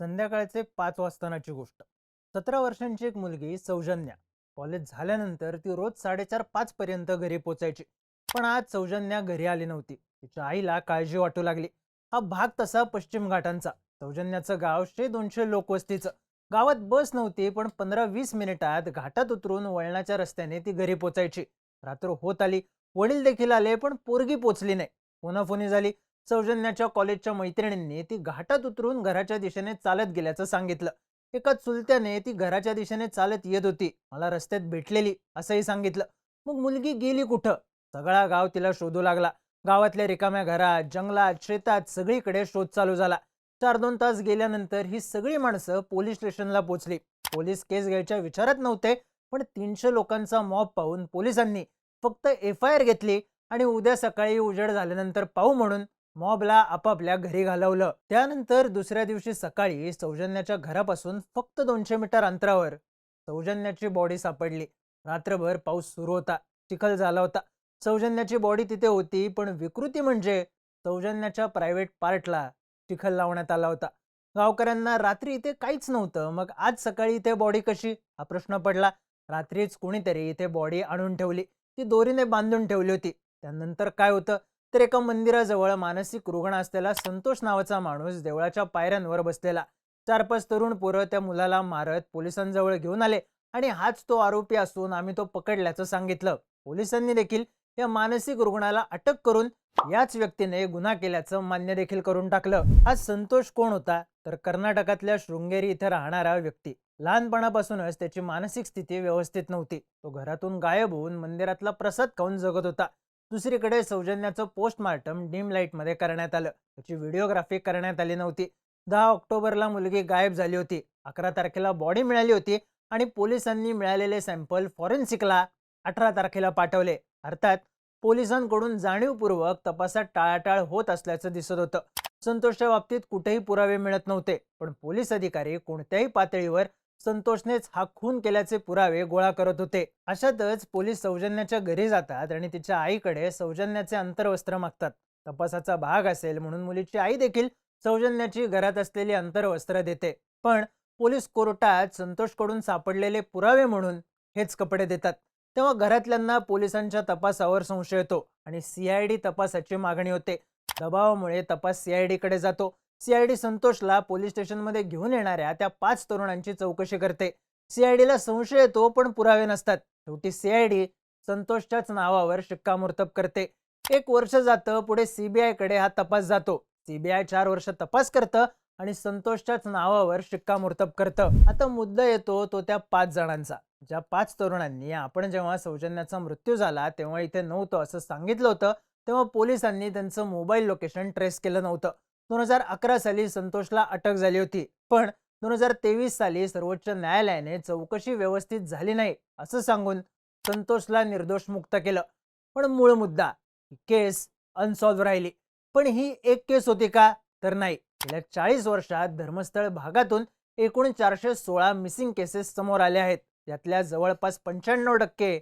संध्याकाळचे पाच वाजतानाची गोष्ट. सतरा वर्षांची एक मुलगी सौजन्या. कॉलेज झाल्यानंतर ती रोज साडेचार पाच पर्यंत घरी पोचायची. पण आज सौजन्या घरी आली नव्हती. तिच्या आईला काळजी वाटू लागली. हा भाग तसा पश्चिम घाटांचा. सौजन्याचं गाव शे दोनशे लोकवस्तीचं. गावात बस नव्हती पण पंधरा वीस मिनिटात घाटात उतरून वळणाच्या रस्त्याने ती घरी पोचायची. रात्र होत आली. वडील देखील आले पण पोरगी पोचली नाही. फोनाफोनी झाली. सौजन्याच्या कॉलेजच्या मैत्रिणींनी ती घाटात उतरून घराच्या दिशेने चालत गेल्याचं सांगितलं. एका चुलत्याने ती घराच्या दिशेने चालत येत होती. मला रस्त्यात भेटलेली असंही सांगितलं. मग मुलगी गेली कुठं? सगळा गाव तिला शोधू लागला. गावातल्या रिकाम्या घरात जंगलात शेतात सगळीकडे शोध चालू झाला. चार दोन तास गेल्यानंतर ही सगळी माणसं पोलीस स्टेशनला पोचली. पोलीस केस घ्यायच्या विचारात नव्हते पण तीनशे लोकांचा मॉब पाहून पोलिसांनी फक्त एफ आय आर घेतली आणि उद्या सकाळी उजेड झाल्यानंतर पाहू म्हणून मॉबला आपापल्या घरी घालवलं. त्यानंतर दुसऱ्या दिवशी सकाळी सौजन्याच्या घरापासून फक्त दोनशे मीटर अंतरावर सौजन्याची बॉडी सापडली. रात्रभर पाऊस सुरू होता चिखल झाला होता. सौजन्याची बॉडी तिथे होती पण विकृती म्हणजे सौजन्याच्या प्रायव्हेट पार्टला चिखल लावण्यात आला होता. गावकऱ्यांना रात्री इथे काहीच नव्हतं. मग आज सकाळी इथे बॉडी कशी? हा प्रश्न पडला. रात्रीच कोणीतरी इथे बॉडी आणून ठेवली. ती दोरीने बांधून ठेवली होती. त्यानंतर काय होतं? तर एका मंदिराजवळ मानसिक रुग्ण असलेला संतोष नावाचा माणूस देवळाच्या पायऱ्यांवर बसलेला. चार पाच तरुण पोरं त्या मुलाला मारत पोलिसांजवळ घेऊन आले आणि हाच तो आरोपी असून आम्ही तो पकडल्याचं सांगितलं. पोलिसांनी देखील या मानसिक रुग्णाला अटक करून याच व्यक्तीने गुन्हा केल्याचं मान्य देखील करून टाकलं. हा संतोष कोण होता? तर कर्नाटकातल्या शृंगेरी इथे राहणारा व्यक्ती. लहानपणापासूनच त्याची मानसिक स्थिती व्यवस्थित नव्हती. तो घरातून गायब होऊन मंदिरातला प्रसाद खाऊन जगत होता. दुसरीकडे सौजन्याचं पोस्टमार्टम डीम लाईटमध्ये करण्यात आलं. त्याची व्हिडिओग्राफी करण्यात आली नव्हती. दहा ऑक्टोबरला मुलगी गायब झाली होती. अकरा तारखेला बॉडी मिळाली होती आणि पोलिसांनी मिळालेले सॅम्पल फॉरेन्सिकला अठरा तारखेला पाठवले. अर्थात पोलिसांकडून जाणीवपूर्वक तपासात टाळाटाळ होत असल्याचं दिसत होतं. संतोषच्या बाबतीत कुठेही पुरावे मिळत नव्हते. पण पोलीस अधिकारी कोणत्याही पातळीवर संतोषनेच हा खून केल्याचे पुरावे गोळा करत होते. अशातच पोलीस सौजन्याच्या घरी जातात आणि तिच्या आईकडे सौजन्याचे अंतर्वस्त्र मागतात. तपासाचा भाग असेल म्हणून मुलीची आई देखील सौजन्याची घरात असलेली अंतर्वस्त्र देते. पण पोलीस कोर्टात संतोषकडून सापडलेले पुरावे म्हणून हेच कपडे देतात. तेव्हा घरातल्यांना पोलिसांच्या तपासावर संशय येतो आणि सीआयडी तपासाची मागणी होते. दबावामुळे तपास सीआयडी कडे जातो. सीआयडी संतोषला पोलीस स्टेशनमध्ये घेऊन येणाऱ्या त्या पाच तरुणांची चौकशी करते. सीआयडीला संशय येतो पण पुरावे नसतात. शेवटी सीआयडी संतोषच्याच नावावर शिक्कामोर्तब करते. एक वर्ष जातं पुढे सीबीआयकडे हा तपास जातो. सीबीआय चार वर्ष तपास करतं आणि संतोषच्याच नावावर शिक्कामोर्तब करतं. आता मुद्दा येतो तो त्या पाच जणांचा. ज्या पाच तरुणांनी आपण जेव्हा सौजन्याचा मृत्यू झाला तेव्हा इथे नव्हतं असं सांगितलं होतं. तेव्हा पोलिसांनी त्यांचं मोबाईल लोकेशन ट्रेस केलं नव्हतं. दोन हजार अकरा साली संतोषला अटक झाली होती. पण दोन हजार तेवीस साली सर्वोच्च न्यायालयाने चौकशी व्यवस्थित झाली नाही असं सांगून संतोषला निर्दोष मुक्त केलं. पण मूळ मुद्दा केस अनसॉल्व्ह राहिली. पण ही एक केस होती का? तर नाही. गेल्या चाळीस वर्षात धर्मस्थळ भागातून एकूण चारशे सोळा मिसिंग केसेस समोर आल्या आहेत. यातल्या जवळपास पंच्याण्णव टक्के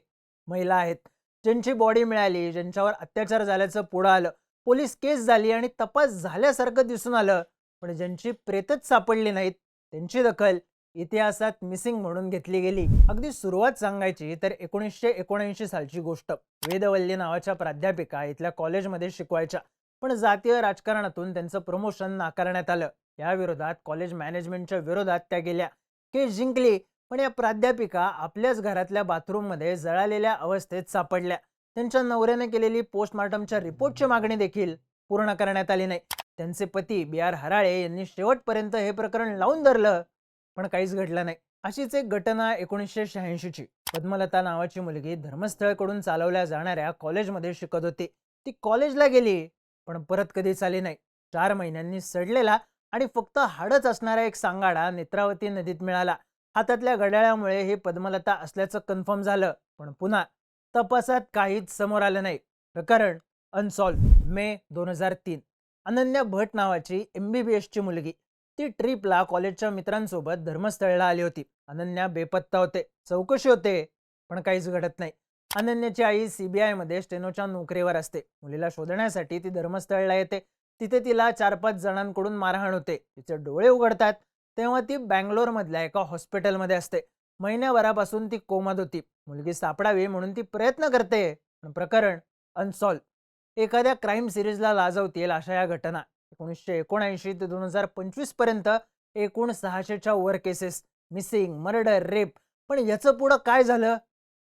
महिला आहेत. ज्यांची बॉडी मिळाली ज्यांच्यावर अत्याचार झाल्याचं पुढं आलं. पोलीस केस झाली आणि तपास झाल्यासारखं दिसून आलं. पण ज्यांची प्रेतच सापडली नाहीत त्यांची दखल इतिहासात मिसिंग म्हणून घेतली गेली. अगदी सुरुवात सांगायची तर एकोणीसशे एकोणऐंशी सालची गोष्ट. वेदवल्ली नावाच्या प्राध्यापिका इथल्या कॉलेजमध्ये शिकवायच्या. पण जातीय राजकारणातून त्यांचं प्रमोशन नाकारण्यात आलं. या विरोधात कॉलेज मॅनेजमेंटच्या विरोधात त्या गेल्या. केस जिंकली पण या प्राध्यापिका आपल्याच घरातल्या बाथरूममध्ये जळालेल्या अवस्थेत सापडल्या. त्यांच्या नवऱ्याने केलेली पोस्टमार्टमच्या रिपोर्टची मागणी देखील पूर्ण करण्यात आली नाही. त्यांचे पती बी आर हराळे यांनी शेवटपर्यंत हे प्रकरण लावून धरलं पण काहीच घडलं नाही. अशीच एक घटना एकोणीसशे शहाऐंशीची पद्मलता नावाची मुलगी धर्मस्थळकडून चालवल्या जाणाऱ्या कॉलेजमध्ये शिकत होती. ती कॉलेजला गेली पण परत कधीच आली नाही. चार महिन्यांनी सडलेला आणि फक्त हाडच असणारा एक सांगाडा नेत्रावती नदीत मिळाला. हातातल्या घड्याळामुळे हे पद्मलता असल्याचं कन्फर्म झालं पण पुन्हा तपासात काहीच समोर आलं नाही. प्रकरण अनसॉल्व मे दोन हजार तीन. अनन्या भट नावाची एम बी बी एसची मुलगी. ती ट्रिपला कॉलेजच्या मित्रांसोबत धर्मस्थळला आली होती. अनन्या बेपत्ता होते. चौकशी होते पण काहीच घडत नाही. अनन्याची आई सीबीआयमध्ये स्टेनोच्या नोकरीवर असते. मुलीला शोधण्यासाठी ती धर्मस्थळला येते. तिथे तिला चार पाच जणांकडून मारहाण होते. तिचे डोळे उघडतात. तेव्हा ती बँगलोरमधल्या एका हॉस्पिटलमध्ये असते. महिन्याभरापासून ती कोमात होती. मुलगी सापडावी म्हणून ती प्रयत्न करते पण प्रकरण अनसॉल्व एखाद्या क्राईम सिरीजला लाजवतील अशा या घटना. एकोणीसशे एकोणऐंशी ते दोन हजार पंचवीसपर्यंत एकूण सहाशेच्या वर केसेस मिसिंग मर्डर रेप पण याचं पुढं काय झालं?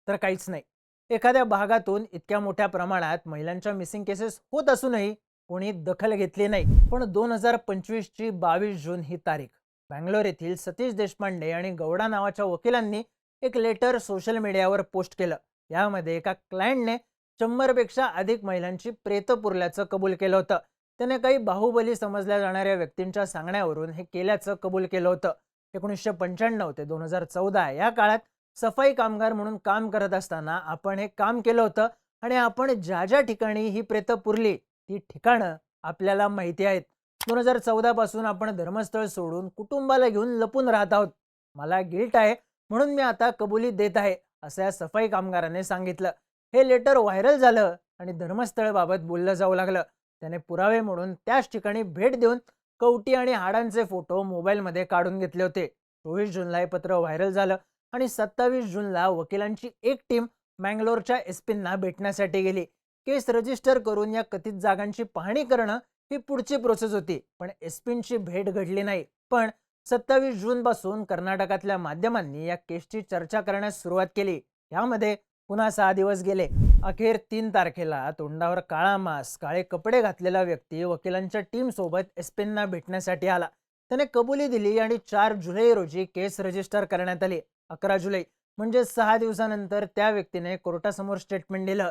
तर काहीच नाही. एखाद्या भागातून इतक्या मोठ्या प्रमाणात महिलांच्या मिसिंग केसेस होत असूनही कोणी दखल घेतली नाही. पण दोन हजार पंचवीसची बावीस जून ही तारीख. बँगलोर येथील सतीश देशपांडे आणि गौडा नावाच्या वकिलांनी एक लेटर सोशल मीडियावर पोस्ट केलं. यामध्ये एका क्लायंटने शंभरपेक्षा अधिक महिलांची प्रेत पुरल्याचं कबूल केलं होतं. त्याने काही बाहुबली समजल्या जाणाऱ्या व्यक्तींच्या सांगण्यावरून हे केल्याचं कबूल केलं होतं. एकोणीसशे पंच्याण्णव ते दोन हजार चौदा या काळात सफाई कामगार म्हणून काम करत असताना आपण हे काम केलं होतं आणि आपण ज्या ज्या ठिकाणी ही प्रेतं पुरली ती ठिकाणं आपल्याला माहिती आहेत. दोन हजार चौदापासून आपण धर्मस्थळ सोडून कुटुंबाला घेऊन लपून राहत आहोत. मला गिल्ट आहे म्हणून मी आता कबुली देत आहे असं या सफाई कामगाराने सांगितलं. हे लेटर व्हायरल झालं आणि धर्मस्थळबाबत बोललं जाऊ लागलं. त्याने पुरावे म्हणून त्याच ठिकाणी भेट देऊन कवटी आणि हाडांचे फोटो मोबाईलमध्ये काढून घेतले होते. चोवीस जूनला हे पत्र व्हायरल झालं आणि सत्तावीस जूनला वकिलांची एक टीम मँगलोरच्या एस पींना भेटण्यासाठी गेली. केस रजिस्टर करून या कथित जागांची पाहणी करणं ही पुढची प्रोसेस होती पण एस पींची भेट घडली नाही. पण सत्तावीस जून पासून कर्नाटकातल्या माध्यमांनी या केसची चर्चा करण्यास सुरुवात केली. यामध्ये पुन्हा सहा दिवस गेले. अखेर तीन तारखेला तोंडावर काळा मास्क काळे कपडे घातलेला व्यक्ती वकिलांच्या टीम सोबत एस पींना भेटण्यासाठी आला. त्याने कबुली दिली आणि चार जुलै रोजी केस रजिस्टर करण्यात आली. अकरा जुलै म्हणजे सहा दिवसानंतर त्या व्यक्तीने कोर्टासमोर स्टेटमेंट दिलं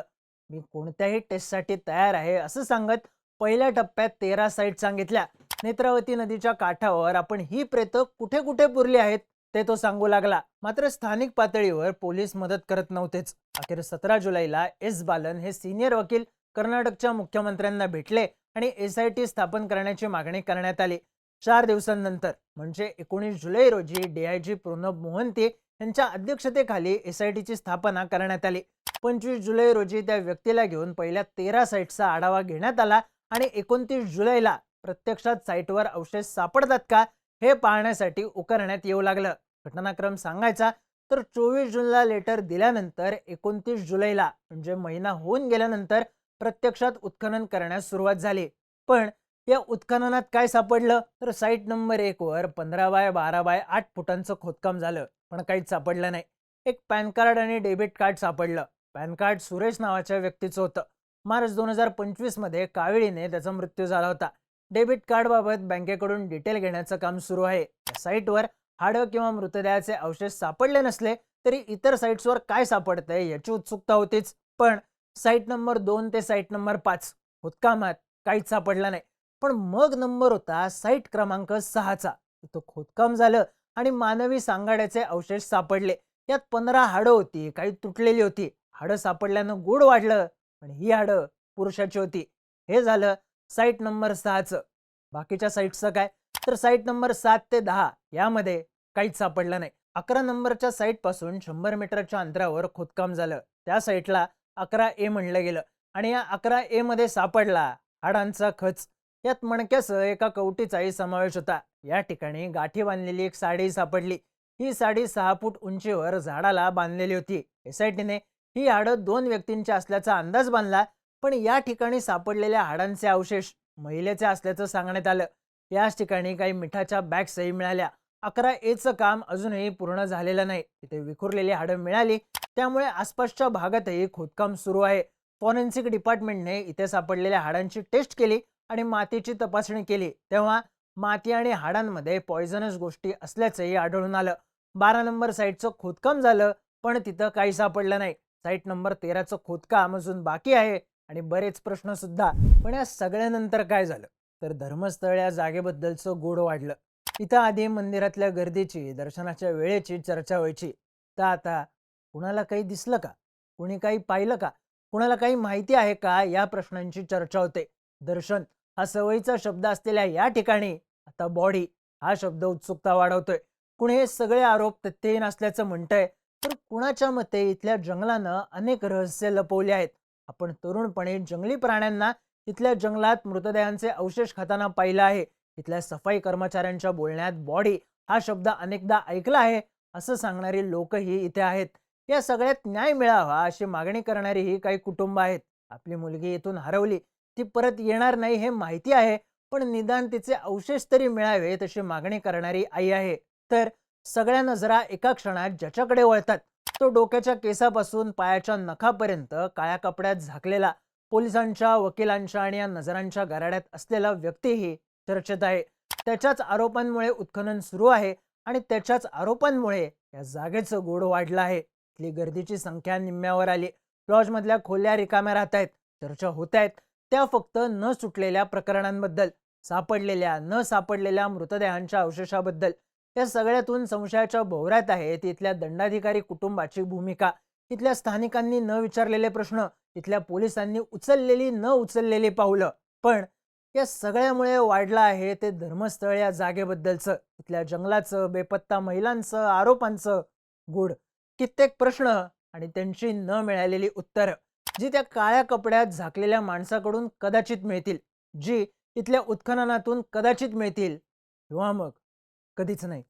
मी कोणत्याही टेस्टसाठी तयार आहे असं सांगत पहिल्या टप्प्यात तेरा साईट सांगितल्या. नेत्रावती नदीच्या काठावर आपण ही प्रेतं कुठे कुठे पुरली आहेत ते तो सांगू लागला. मात्र स्थानिक पातळीवर पोलीस मदत करत नव्हतेच. अखेर सतरा जुलैला एस बालन हे सिनियर वकील कर्नाटकच्या मुख्यमंत्र्यांना भेटले आणि एस आय टी स्थापन करण्याची मागणी करण्यात आली. चार दिवसांनंतर म्हणजे एकोणीस जुलै रोजी डीआयजी प्रणब मोहंती यांच्या अध्यक्षतेखाली एस आय टीची स्थापना करण्यात आली. पंचवीस जुलै रोजी त्या व्यक्तीला घेऊन पहिल्या तेरा साईटचा आढावा घेण्यात आला आणि एकोणतीस जुलैला प्रत्यक्षात साईटवर अवशेष सापडतात का हे पाहण्यासाठी उकरण्यात येऊ लागलं. घटनाक्रम सांगायचा तर चोवीस जूनला लेटर दिल्यानंतर एकोणतीस जुलैला म्हणजे महिना होऊन गेल्यानंतर प्रत्यक्षात उत्खनन करण्यास सुरुवात झाली. पण या उत्खननात काय सापडलं? तर साईट नंबर एक वर पंधरा बाय बारा बाय आठ फुटांचं खोदकाम झालं पण काहीच सापडलं नाही. एक पॅन कार्ड आणि डेबिट कार्ड सापडलं. पॅन कार्ड सुरेश नावाच्या व्यक्तीचं होतं. मार्च दोन हजार पंचवीसमध्ये कावेळीने त्याचा मृत्यू झाला होता. डेबिट कार्डबाबत बँकेकडून डिटेल घेण्याचं काम सुरू आहे. या साईटवर हाडं किंवा मृतदेहाचे अवशेष सापडले नसले तरी इतर साईट्सवर काय सापडतंय याची उत्सुकता होतीच. पण साईट नंबर दोन ते साईट नंबर पाच खोदकामात काहीच सापडलं नाही. पण मग नंबर होता साईट क्रमांक सहाचा. तिथं खोदकाम झालं आणि मानवी सांगाड्याचे अवशेष सापडले. यात पंधरा हाडं होती काही तुटलेली होती. हाडं सापडल्यानं गुड वाढलं पण ही हाडं पुरुषाची होती. हे झालं साईट नंबर सहाचं बाकीच्या साईटचं काय? तर साईट नंबर सात ते दहा यामध्ये काहीच सापडलं नाही. अकरा नंबरच्या साईटपासून शंभर मीटरच्या अंतरावर खोदकाम झालं. त्या साईटला अकरा ए म्हणलं गेलं आणि या अकरा ए मध्ये सापडला हाडांचा खच. यात मणक्यासह एका कवटीचाही समावेश होता. या ठिकाणी गाठी बांधलेली एक साडी सापडली. ही साडी सहा फूट उंचीवर झाडाला बांधलेली होती. एसआयटीने ही हाडं दोन व्यक्तींची असल्याचा अंदाज बांधला पण या ठिकाणी सापडलेल्या हाडांचे अवशेष महिलेचे असल्याचं सांगण्यात आलं. याच ठिकाणी काही मिठाच्या बॅग्सही मिळाल्या. अकरा एचं काम अजूनही पूर्ण झालेलं नाही. तिथे विखुरलेली हाडं मिळाली. त्यामुळे आसपासच्या भागातही खोदकाम सुरू आहे. फॉरेन्सिक डिपार्टमेंटने इथे सापडलेल्या हाडांची टेस्ट केली आणि मातीची तपासणी केली. तेव्हा माती आणि हाडांमध्ये पॉयझनस गोष्टी असल्याचंही आढळून आलं. बारा नंबर साईटचं खोदकाम झालं पण तिथं काही सापडलं नाही. साईट नंबर तेराचं खोदकाम अजून बाकी आहे. आणि बरेच प्रश्न सुद्धा. पण या सगळ्यानंतर काय झालं? तर धर्मस्थळ या जागेबद्दलचं गोड वाढलं. इथं आधी मंदिरातल्या गर्दीची दर्शनाच्या वेळेची चर्चा व्हायची. तर आता कुणाला काही दिसलं का? कुणी काही पाहिलं का? कुणाला काही माहिती आहे का? या प्रश्नांची चर्चा होते. दर्शन हा सवयीचा शब्द असलेल्या या ठिकाणी आता बॉडी हा शब्द उत्सुकता वाढवतोय. कुणी हे सगळे आरोप तथ्यहीन असल्याचं म्हणतंय. तर कुणाच्या मते इथल्या जंगलानं अनेक रहस्य लपवले आहेत. आपण तरुणपणे जंगली प्राण्यांना तिथल्या जंगलात मृतदेहांचे अवशेष खाताना पाहिलं आहे. इथल्या सफाई कर्मचाऱ्यांच्या बोलण्यात बॉडी हा शब्द अनेकदा ऐकला आहे असं सांगणारी लोकही इथे आहेत. या सगळ्यात न्याय मिळावा अशी मागणी करणारीही काही कुटुंब आहेत. आपली मुलगी इथून हरवली ती परत येणार नाही हे माहिती आहे पण निदान तिचे अवशेष तरी मिळावे तशी मागणी करणारी आई आहे. तर सगळ्या नजरा एका क्षणात ज्याच्याकडे वळतात तो डोक्याच्या केसापासून पायाच्या नखापर्यंत काळ्या कपड्यात झाकलेला पोलिसांच्या वकिलांच्या आणि या नजरांच्या गराड्यात असलेला व्यक्तीही चर्चेत आहे. त्याच्याच आरोपांमुळे उत्खनन सुरू आहे आणि त्याच्याच आरोपांमुळे या जागेचं गोड वाढलं आहे. इथली गर्दीची संख्या निम्म्यावर आली. लॉजमधल्या खोल्या रिकाम्या राहत आहेत. चर्चा होत आहेत. त्या फक्त न सुटलेल्या प्रकरणांबद्दल सापडलेल्या न सापडलेल्या मृतदेहांच्या अवशेषाबद्दल या सगळ्यातून संशयाच्या भोवऱ्यात आहे. तिथल्या दंडाधिकारी कुटुंबाची भूमिका तिथल्या स्थानिकांनी न विचारलेले प्रश्न तिथल्या पोलिसांनी उचललेली न उचललेली पावलं पण या सगळ्यामुळे वाढलं आहे ते धर्मस्थळ या जागेबद्दलचं. तिथल्या जंगलाचं बेपत्ता महिलांचं आरोपांचं गुड कित्येक प्रश्न आणि त्यांची न मिळालेली उत्तरं जी त्या काळ्या कपड्यात झाकलेल्या माणसाकडून कदाचित मिळतील जी इथल्या उत्खननातून कदाचित मिळतील. किंवा मग कधीच नाही.